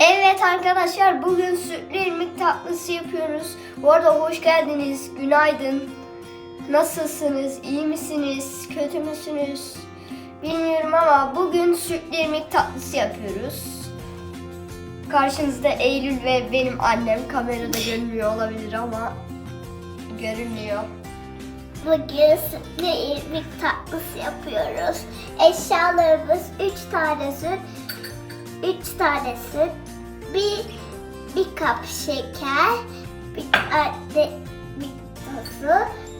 Evet arkadaşlar bugün sütlü irmik tatlısı yapıyoruz. Bu arada hoş geldiniz. Günaydın. Nasılsınız? İyi misiniz? Kötü müsünüz? Bilmiyorum ama bugün sütlü irmik tatlısı yapıyoruz. Karşınızda Eylül ve benim annem. Kamerada görünmüyor olabilir ama görünüyor. Bugün sütlü irmik tatlısı yapıyoruz. Eşyalarımız 3 tane süt, 3 tane süt, bir, bir kap şeker, bir tane bir su,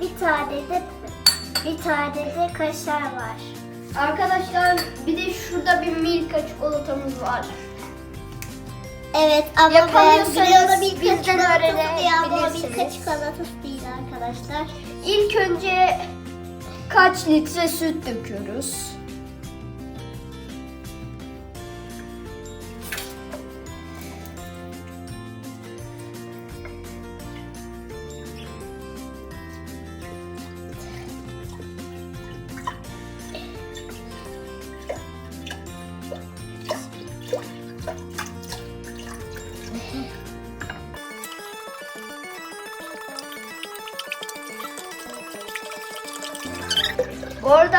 bir tane de bir tane de kaşar var. Arkadaşlar bir de şurada bir Milka çikolatamız var. Evet ama Yapamıyorsanız ama o öğrenebilirsiniz. Çikolatası değil arkadaşlar. İlk önce kaç litre süt döküyoruz?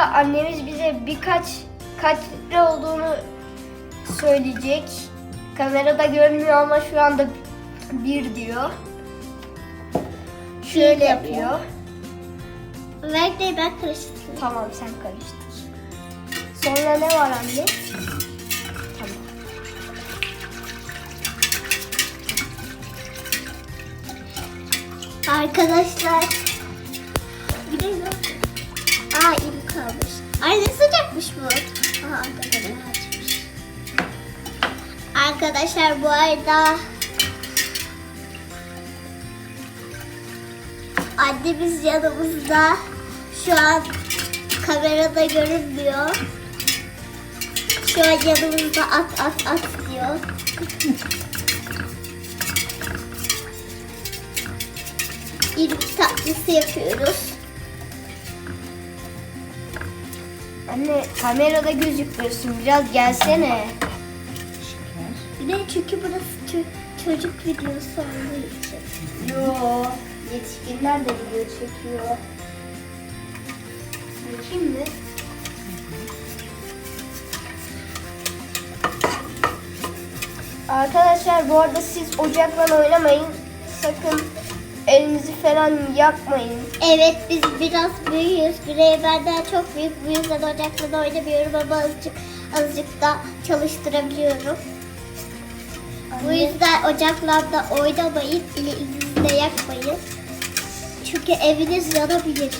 Annemiz bize birkaç kaç litre olduğunu söyleyecek. Kamerada görünmüyor ama şu anda bir diyor. Şöyle yapıyor. De ben karıştırayım. Tamam sen karıştır. Sonra ne var anne? Tamam. Arkadaşlar. Bir de. Aa elim kalmış. Ay ne sıcakmış bu. Aha arkadaşlar açmış. Arkadaşlar bu arada annemiz yanımızda. Şu an kamerada görünmüyor. Şu an yanımızda at at at diyor. İlk tatlısı yapıyoruz. Anne kamerada gözükmüyorsun. Biraz gelsene. Bir de çünkü burası çö- çocuk videosu olduğu için. Yo, yetişkinler de video çekiyor. Bakayım mı? Arkadaşlar bu arada siz ocakla oynamayın. Sakın elinizi falan yakmayın. Evet biz biraz büyüğüz. Birey benden çok büyük. Bu yüzden ocakla da oynamıyorum ama azıcık azıcık da çalıştırabiliyorum. Bu Anne. yüzden ocaklarda oynamayın. Elinizi de yakmayın. Çünkü eviniz yanabilir.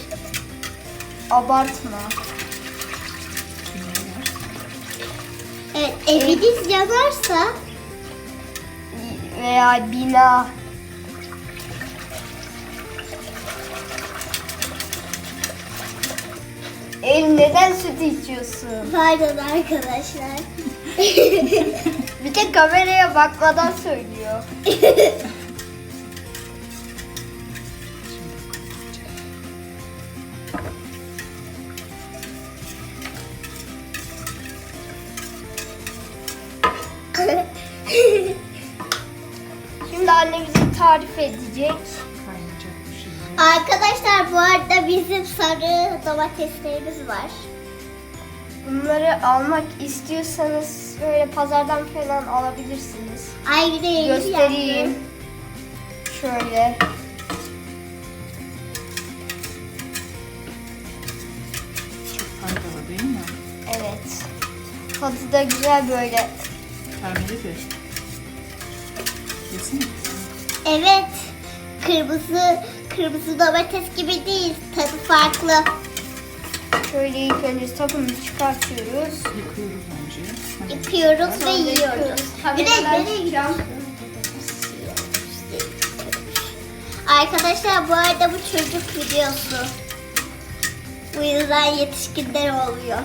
Abartma. Evet eviniz yanarsa Veya bina. El neden süt içiyorsun? pardon arkadaşlar. Bir de kameraya bakmadan söylüyor. Şimdi anne bize tarif edecek. Arkadaşlar bu arada bizim sarı domateslerimiz var. Bunları almak istiyorsanız böyle pazardan falan alabilirsiniz. Ay bir de yeni Göstereyim. yaptım. Şöyle. Çok faydalı değil mi? Evet. Tadı da güzel böyle. Termeli de. Kesin. Evet. Kırmızı kırmızı domates gibi değil. Tadı farklı. Şöyle ilk önce sapını çıkartıyoruz. Yıkıyoruz önce. Yıkıyoruz ve yiyoruz. Bir de nereye. Arkadaşlar bu arada bu çocuk videosu. Bu yüzden yetişkinler oluyor.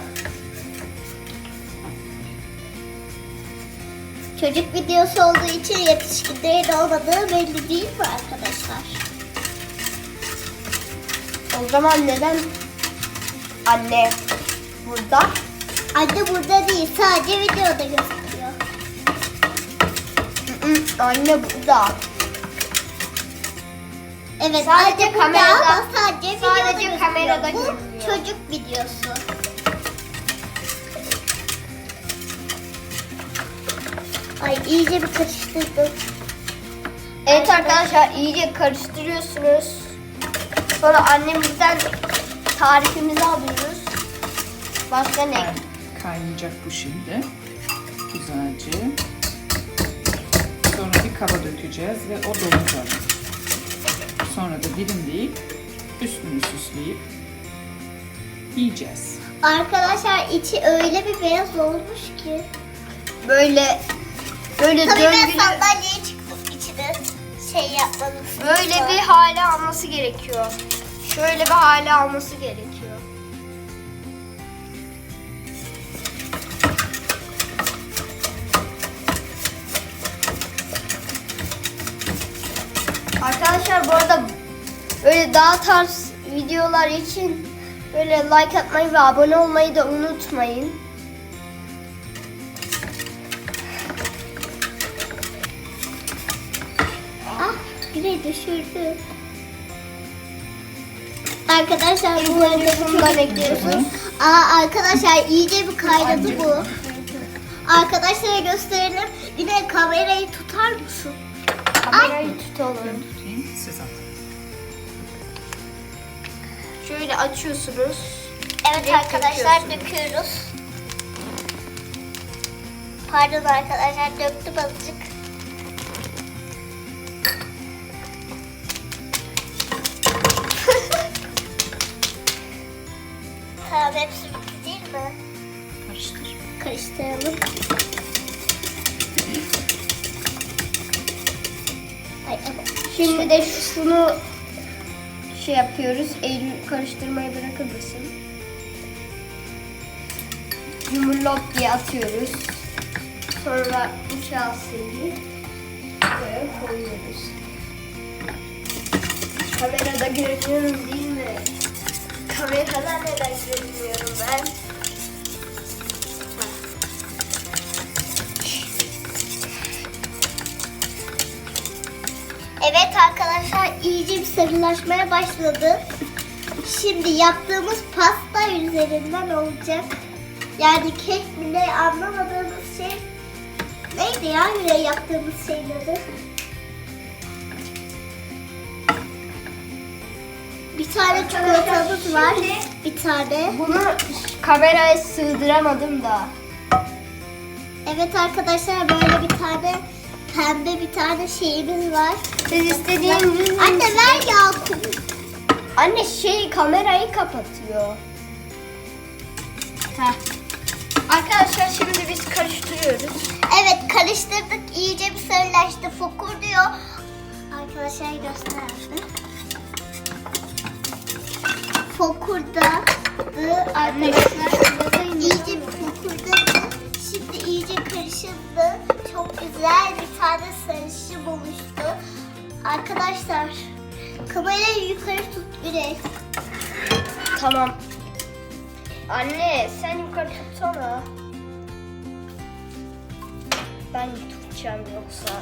Çocuk videosu olduğu için yetişkinlerin olmadığı belli değil mi arkadaşlar? O zaman neden anne burada? Anne burada değil sadece videoda gözüküyor. Anne burada. Evet Sadece anne burada kamerada- ama sadece, sadece videoda kamerada gözüküyor. Bu görünüyor. çocuk videosu. Ay iyice bir karıştırdım. Evet arkadaşlar iyice karıştırıyorsunuz. Sonra annemizden tarifimizi alıyoruz. Başka ne? Kaynayacak bu şimdi. Güzelce. Sonra bir kaba dökeceğiz ve o dolacak. Sonra da dilimleyip üstünü süsleyip yiyeceğiz. Arkadaşlar içi öyle bir beyaz olmuş ki. Böyle böyle Tabii döngülü şey yapmanız. böyle bir hale alması gerekiyor. Şöyle bir hale alması gerekiyor. Arkadaşlar bu arada böyle daha tarz videolar için böyle like atmayı ve abone olmayı da unutmayın. Biri düşürdü. Arkadalar bu arada Şunu da ekliyorsunuz. Aa arkadaşlar iyice bir kaynadı bu. Arkadaşlara gösterelim. Yine kamerayı tutar mısın? Kamerayı tutalım. Tutayım, siz atın. Şöyle açıyorsunuz. Evet Direkt arkadaşlar döküyoruz. Pardon arkadaşlar döktüm azıcık. Hepsi bitti değil mi? Karıştır. Karıştıralım. Ay Şimdi de şunu şey yapıyoruz. Eylül karıştırmayı bırakır mısın? Yumurlop diye atıyoruz. Sonra bu kaseyi buraya koyuyoruz. Kamerada görünüyorum değil mi? Kamerada neden görünmüyorum ben? Evet arkadaşlar iyice bir sarılaşmaya başladı. Şimdi yaptığımız pasta üzerinden olacak. Yani kek mi ne anlamadığımız şey neydi ya yine yaptığımız şeyin Bir tane çikolatamız var. Bir tane. Bunu kameraya sığdıramadım da. Evet arkadaşlar böyle bir tane pembe bir tane şeyimiz var. Siz istediğiniz Anne ver ya. Anne şey kamerayı kapatıyor. Heh. Arkadaşlar şimdi biz karıştırıyoruz. Evet karıştırdık iyice bir sarılaştı fokur diyor. Arkadaşlar gösterdi. Fokurdadı arkadaşlar. iyice bir fokurdadı. Şimdi iyice karışıldı. Çok güzel bir tane sarışım oluştu. Arkadaşlar kamerayı yukarı tut biri. Tamam. Anne sen yukarı tutsana. Ben tutacağım yoksa.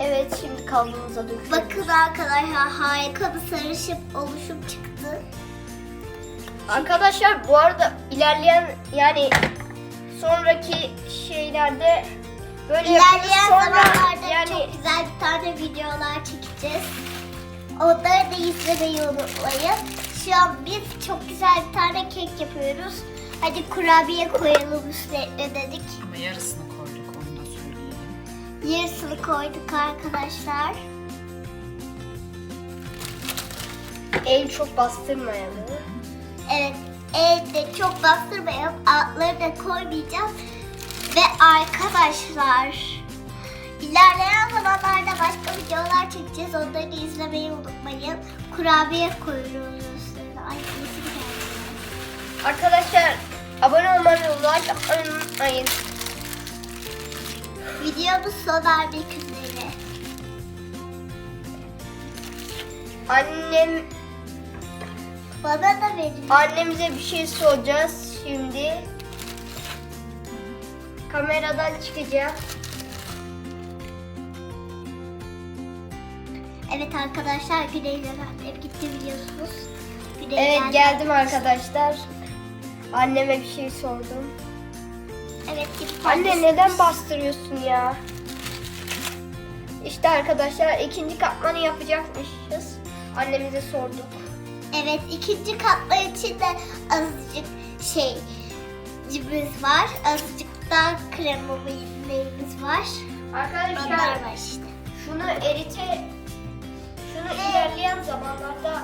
Evet şimdi kavrumuza döküyoruz. Bakın arkadaşlar harika bir sarışım oluşum çıktı. Arkadaşlar bu arada ilerleyen yani sonraki şeylerde böyle İlerleyen sonra zamanlarda yani çok güzel bir tane videolar çekeceğiz. Onları da izlemeyi unutmayın. Şu an biz çok güzel bir tane kek yapıyoruz. Hadi kurabiye koyalım üstüne dedik. Ama yarısını Yarısını koyduk arkadaşlar. el çok bastırmayalım. Evet elde çok bastırmayalım. Altları da koymayacağız. Ve arkadaşlar ilerleyen zamanlarda başka videolar çekeceğiz. Onları izlemeyi unutmayın. Kurabiye koyuyoruz. Ay. Arkadaşlar abone olmayı, like atmayı unutmayın. Videomuz sona ermek üzere. Annem Bana da verin. annemize bir şey soracağız şimdi. kameradan çıkacağım. Evet arkadaşlar Güney'le ben hep gitti biliyorsunuz. Güney Evet geldi. geldim arkadaşlar. Anneme bir şey sordum. Anne neden bastırıyorsun ya? İşte arkadaşlar ikinci katmanı yapacakmışız. Annemize sorduk. Evet ikinci katlar için de azıcık şey cibimiz var. Azıcık da kremamız var. Onlar Arkadaşlar var işte. şunu erite şunu ilerleyen zamanlarda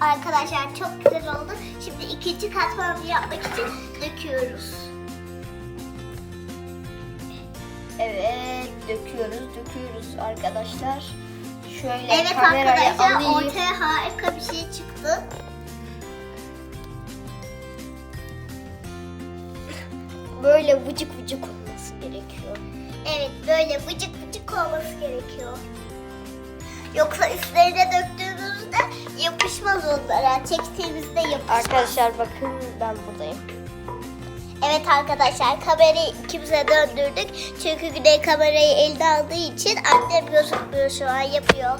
Arkadaşlar çok güzel oldu. Şimdi ikinci katmanı yapmak için döküyoruz. Evet döküyoruz döküyoruz arkadaşlar. Şöyle Evet arkadaşlar alayım. ortaya harika bir şey çıktı. Böyle vıcık vıcık olması gerekiyor. Evet böyle vıcık vıcık olması gerekiyor. Yoksa üstlerine döktüğümüzde yapışmaz onlara. Çektiğimizde yapışmaz. Arkadaşlar bakın ben buradayım. Evet arkadaşlar kamerayı ikimize döndürdük. Çünkü Güney kamerayı elde aldığı için annem gözükmüyor şu an yapıyor.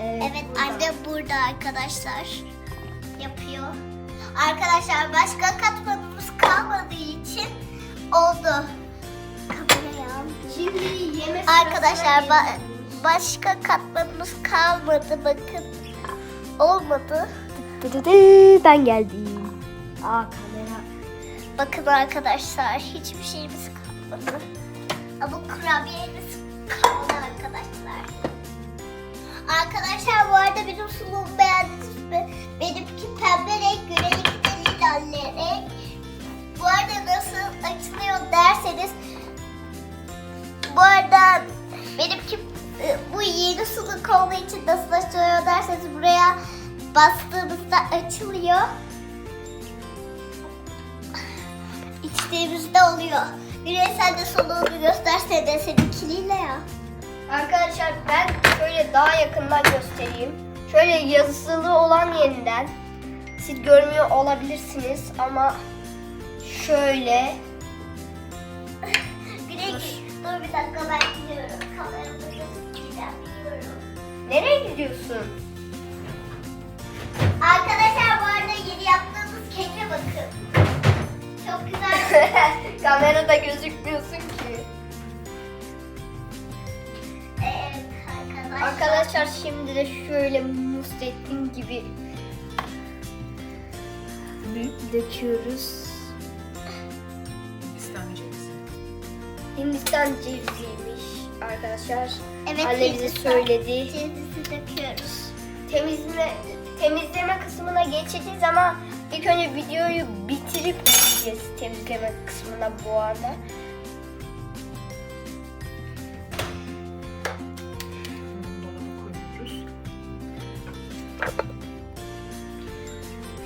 Evet burada. annem burada arkadaşlar. Yapıyor. Arkadaşlar başka katmanımız kalmadığı için oldu. Kamerayı aldım. Şimdi yeme Arkadaşlar ba- başka katmanımız kalmadı bakın. Olmadı. Ben geldim. Aa kamera. Bakın arkadaşlar hiçbir şeyimiz kalmadı. Ama kurabiyemiz kalmadı arkadaşlar. Arkadaşlar bu arada benim sunumumu beğendiniz mi? Benimki pembe renk, Güney'inki de lila renk. Bu arada nasıl açılıyor derseniz bu arada benimki e, bu yeni suluk olduğu için nasıl açılıyor derseniz buraya bastığımızda açılıyor. İçtiğimizde oluyor. Güney sen de soluğunu göstersene seninkiliyle ya. Arkadaşlar ben şöyle daha yakından göstereyim. Şöyle yazılı olan yerinden siz görmüyor olabilirsiniz ama şöyle Güney dur bir dakika ben gidiyorum. Kameramda gözükmeyeceğim biliyorum. nereye gidiyorsun? Arkadaşlar bu arada yeni yaptığımız keke bakın. Çok güzel. Kamerada gözükmüyorsun ki. evet arkadaşlar. Arkadaşlar şimdi de şöyle Mustettin gibi döküyoruz. Hindistan cevizi. Hindistan ceviziymiş arkadaşlar. Evet, Anne bize söyledi. Cevizimizi döküyoruz. Temizleme, temizleme kısmına geçeceğiz ama ilk önce videoyu bitirip geçeceğiz temizleme kısmına bu arada.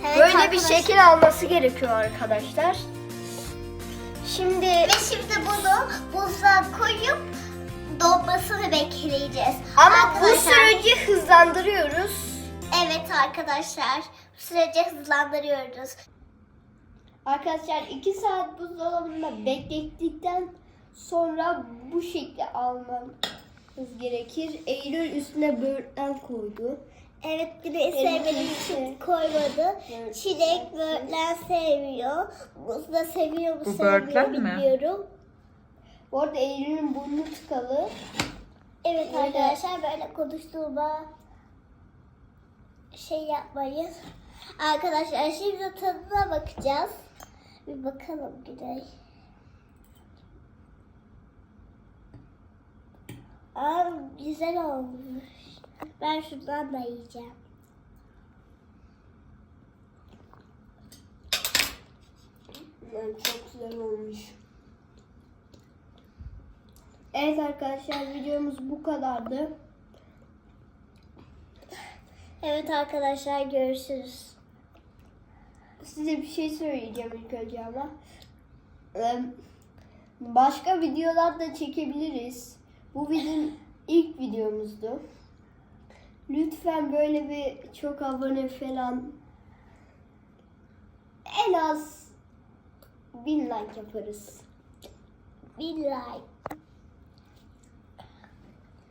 Evet Böyle bir arkadaşlar. şekil alması gerekiyor arkadaşlar. Şimdi Ve şimdi bunu buzluğa koyup donmasını bekleyeceğiz. ama bu Arkadaşlar- süreci hızlandırıyoruz. Evet arkadaşlar. Bu süreci hızlandırıyoruz. Arkadaşlar 2 saat buzdolabında beklettikten sonra bu şekli almamız gerekir. Eylül üstüne böğürtlen koydu. Evet bir de sevmediğim için koymadı. Evet. Çilek böğürtlen sevmiyor. Buz da seviyor mu Bu sevmiyor böğürtlen mi? bilmiyorum. Bu arada Eylül'ün burnu tıkalı. Evet Öyle. arkadaşlar böyle konuştuğuma şey yapmayın. Arkadaşlar şimdi tadına bakacağız. Bir bakalım Güney. Aa, güzel olmuş. Ben şundan da yiyeceğim. Yani çok güzel olmuş. Evet arkadaşlar videomuz bu kadardı. Evet arkadaşlar görüşürüz. Size bir şey söyleyeceğim ilk önce ama. Başka videolar da çekebiliriz. Bu bizim ilk videomuzdu. Lütfen böyle bir çok abone falan en az bin like yaparız. Bir like.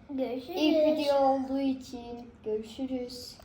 Görüşürüz. İlk video olduğu için görüşürüz.